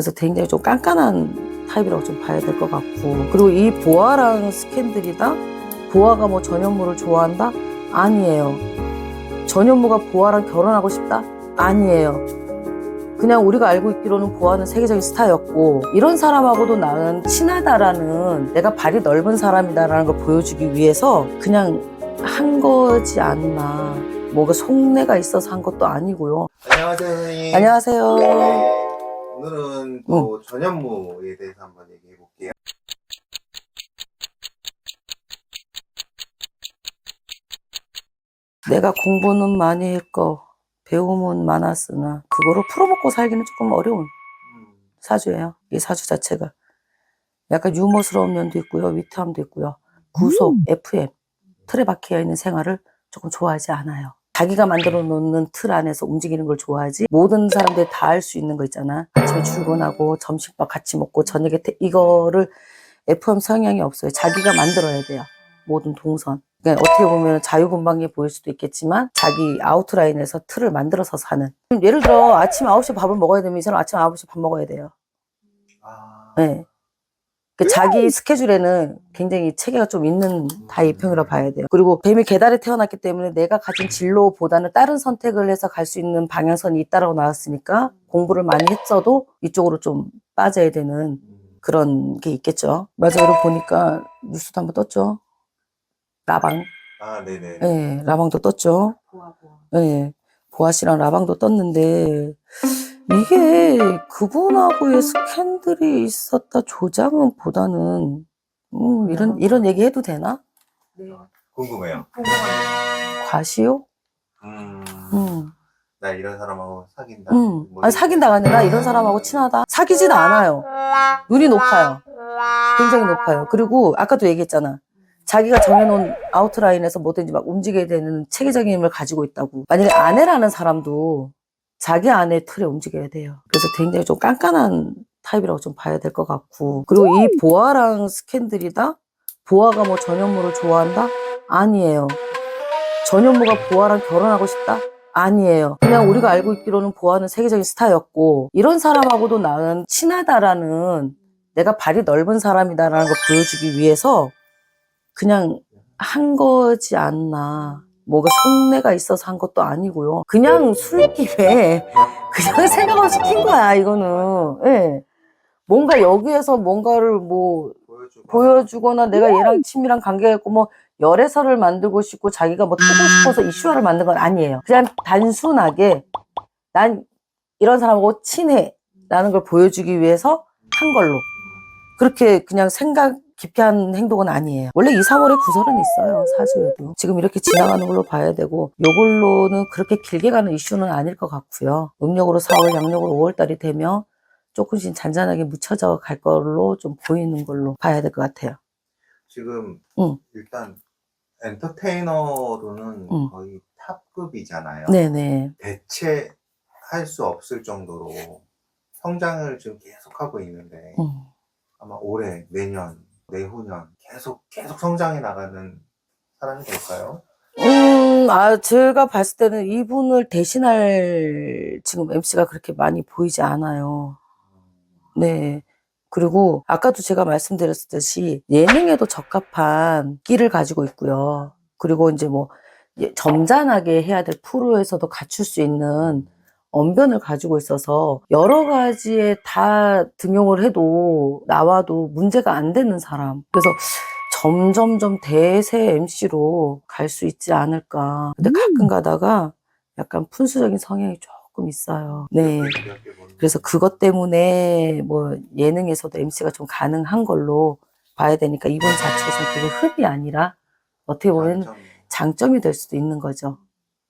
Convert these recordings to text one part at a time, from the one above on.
그래서 굉장히 좀 깐깐한 타입이라고 좀 봐야 될 것 같고 그리고 이 보아랑 스캔들이다 보아가 뭐 전현무를 좋아한다? 아니에요. 전현무가 보아랑 결혼하고 싶다? 아니에요. 그냥 우리가 알고 있기로는 보아는 세계적인 스타였고 이런 사람하고도 나는 친하다라는 내가 발이 넓은 사람이다라는 걸 보여주기 위해서 그냥 한 거지 않나. 뭐가 속내가 있어서 한 것도 아니고요. 안녕하세요, 선생님. 안녕하세요 오늘은 또 전현무에 대해서 한번 얘기해 볼게요. 내가 공부는 많이 했고 배움은 많았으나 그거로 풀어먹고 살기는 조금 어려운 음, 사주예요. 이 사주 자체가 약간 유머스러운 면도 있고요, 위트함도 있고요. 구속, FM 틀에 박혀 있는 생활을 조금 좋아하지 않아요. 자기가 만들어 놓는 틀 안에서 움직이는 걸 좋아하지 모든 사람들이 다 할 수 있는 거 있잖아. 아침에 출근하고 점심밥 같이 먹고 저녁에 태- 이거를 FM 성향이 없어요. 자기가 만들어야 돼요. 모든 동선. 그러니까 어떻게 보면 자유분방해 보일 수도 있겠지만 자기 아웃라인에서 틀을 만들어서 사는. 예를 들어 아침 9시에 밥을 먹어야 되면 이 사람 아침 9시에 밥 먹어야 돼요. 아, 네. 그 자기 스케줄에는 굉장히 체계가 좀 있는 타입형이라 봐야 돼요. 그리고 뱀이 계달에 태어났기 때문에 내가 가진 진로보다는 다른 선택을 해서 갈 수 있는 방향선이 있다라고 나왔으니까 공부를 많이 했어도 이쪽으로 좀 빠져야 되는 음, 그런 게 있겠죠. 맞아, 여기 보니까 뉴스도 한번 떴죠. 라방. 아, 네네. 예, 라방도 떴죠. 예, 보아 씨랑 라방도 떴는데, 이게 그분하고의 스캔들이 있었다 조장은 보다는, 음, 이런, 이런 얘기 해도 되나? 궁금해요. 과시요? 음, 음, 나 이런 사람하고 사귄다. 음. 뭐 아니, 사귄다가 아니라 이런 사람하고 친하다? 사귀지도 않아요. 눈이 높아요. 굉장히 높아요. 그리고 아까도 얘기했잖아. 자기가 정해놓은 아웃라인에서 뭐든지 막 움직여야 되는 체계적인 힘을 가지고 있다고. 만약에 아내라는 사람도 자기 아내 틀에 움직여야 돼요. 그래서 굉장히 좀 깐깐한 타입이라고 좀 봐야 될 것 같고. 그리고 이 보아랑 스캔들이다? 보아가 뭐 전현무를 좋아한다? 아니에요. 전현무가 보아랑 결혼하고 싶다? 아니에요. 그냥 우리가 알고 있기로는 보아는 세계적인 스타였고, 이런 사람하고도 나는 친하다라는 내가 발이 넓은 사람이다라는 걸 보여주기 위해서 그냥 한 거지 않나. 뭐가 속내가 있어서 한 것도 아니고요. 그냥 술김에 그냥 생각 없이 킨 거야, 이거는. 예. 뭔가 여기에서 뭔가를 뭐 보여주고. 보여주거 나 내가 얘랑 친밀한 관계가 있고 뭐 열애설을 만들고 싶고 자기가 뭐 뜨고 싶어서 이슈화를 만든 건 아니에요. 그냥 단순하게 난 이런 사람하고 친해 라는 걸 보여주기 위해서 한 걸로 그렇게 그냥 생각 깊게 한 행동은 아니에요. 원래 2, 3월에 구설은 있어요. 사주에도. 지금 이렇게 지나가는 걸로 봐야 되고 요걸로는 그렇게 길게 가는 이슈는 아닐 것 같고요. 음력으로 4월, 양력으로 5월 달이 되면 조금씩 잔잔하게 묻혀져 갈 걸로 좀 보이는 걸로 봐야 될 것 같아요. 지금 응. 일단 엔터테이너로는 응. 거의 탑급이잖아요. 네네. 대체할 수 없을 정도로 성장을 지금 계속하고 있는데 음. 아마 올해, 내년, 내후년 계속 계속 성장해 나가는 사람이 될까요? 음, 아, 제가 봤을 때는 이분을 대신할 지금 MC가 그렇게 많이 보이지 않아요. 네. 그리고 아까도 제가 말씀드렸듯이 예능에도 적합한 끼를 가지고 있고요. 그리고 이제 뭐 예, 점잖하게 해야 될 프로에서도 갖출 수 있는 언변을 가지고 있어서 여러 가지에 다 등용을 해도 나와도 문제가 안 되는 사람. 그래서 점점점 대세 MC로 갈 수 있지 않을까. 근데 가끔 가다가 약간 푼수적인 성향이 조금 있어요. 네. 그래서 그것 때문에 뭐 예능에서도 MC가 좀 가능한 걸로 봐야 되니까 이번 자체에서 그게 흡이 아니라 어떻게 보면 장점이 될 수도 있는 거죠.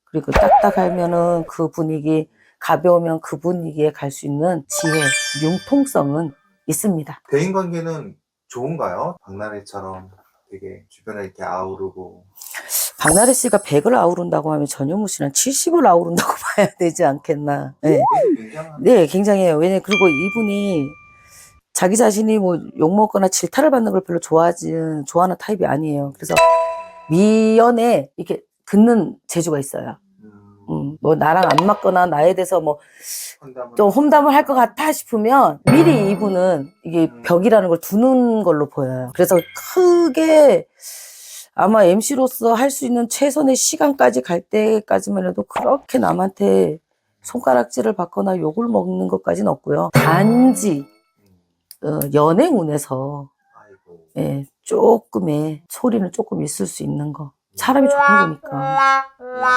그리고 딱딱하면은 그 분위기, 가벼우면 그 분위기에 갈 수 있는 지혜, 융통성은 있습니다. 대인 관계는 좋은가요? 박나래처럼 되게 주변에 이렇게 아우르고 박나래 씨가 100을 아우른다고 하면 전현무 씨는 70을 아우른다고 봐야 되지 않겠나. 네. 굉장한 네, 굉장해요. 왜냐, 그리고 이분이 자기 자신이 뭐 욕먹거나 질타를 받는 걸 별로 좋아하지, 좋아하는 타입이 아니에요. 그래서 미연에 이렇게 긋는 재주가 있어요. 음, 음. 뭐 나랑 안 맞거나 나에 대해서 뭐 좀 험담을 할 것 같아 싶으면 미리 이분은 이게 음. 벽이라는 걸 두는 걸로 보여요. 그래서 크게 아마 MC로서 할 수 있는 최선의 시간까지 갈 때까지만 해도 그렇게 남한테 손가락질을 받거나 욕을 먹는 것까지는 없고요. 단지 음, 어, 연애운에서 아이고 예, 조금의 소리는 조금 있을 수 있는 거. 사람이 좋다 보니까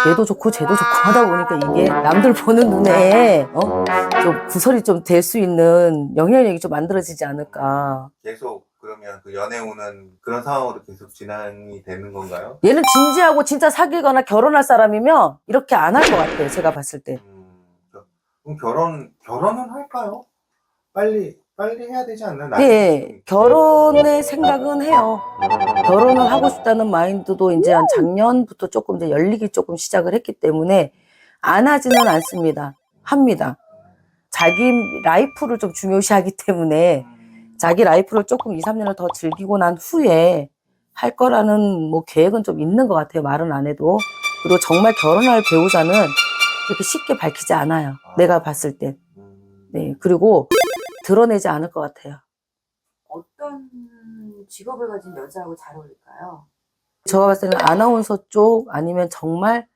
얘도 좋고 쟤도 좋고 하다 보니까 이게 남들 보는 눈에 어? 좀 구설이 좀 될 수 있는 영향력이 좀 만들어지지 않을까. 계속 그러면 그 연애운은 그런 상황으로 계속 진행이 되는 건가요? 얘는 진지하고 진짜 사귀거나 결혼할 사람이면 이렇게 안 할 것 같아요. 제가 봤을 때. 음, 저- 그럼 결혼 결혼은 할까요? 빨리 빨리 해야 되지 않나? 나이 네, 좀- 결혼의 생각은 해요. 결혼을 하고 싶다는 마인드도 이제 한 작년부터 조금 이제 열리기 조금 시작을 했기 때문에 안 하지는 않습니다. 합니다. 자기 라이프를 좀 중요시하기 때문에 음, 자기 라이프를 조금 2, 3년을 더 즐기고 난 후에 할 거라는 뭐 계획은 좀 있는 것 같아요. 말은 안 해도. 그리고 정말 결혼할 배우자는 그렇게 쉽게 밝히지 않아요. 내가 봤을 때. 음, 네. 그리고 드러내지 않을 것 같아요. 어떤 직업을 가진 여자하고 잘 어울릴까요? 제가 봤을 때는 아나운서 쪽 아니면 정말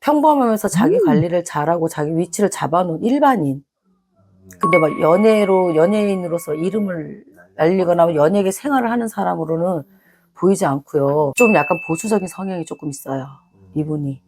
평범하면서 자기 관리를 잘하고 자기 위치를 잡아놓은 일반인. 음, 근데 막 연예로, 연예인으로서 이름을 날리거나 연예계 생활을 하는 사람으로는 보이지 않고요. 좀 약간 보수적인 성향이 조금 있어요. 음, 이분이.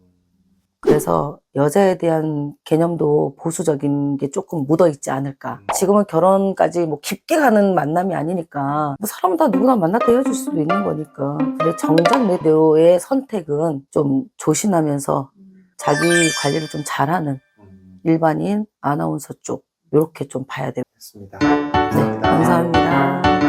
그래서 여자에 대한 개념도 보수적인 게 조금 묻어 있지 않을까. 지금은 결혼까지 뭐 깊게 가는 만남이 아니니까. 뭐 사람은 다 누구나 만났다 헤어질 수도 있는 거니까. 근데 정작 내도의 선택은 좀 조신하면서 자기 관리를 좀 잘하는 음, 일반인 아나운서 쪽. 이렇게 좀 봐야 돼요. 됐습니다. 네, 감사합니다.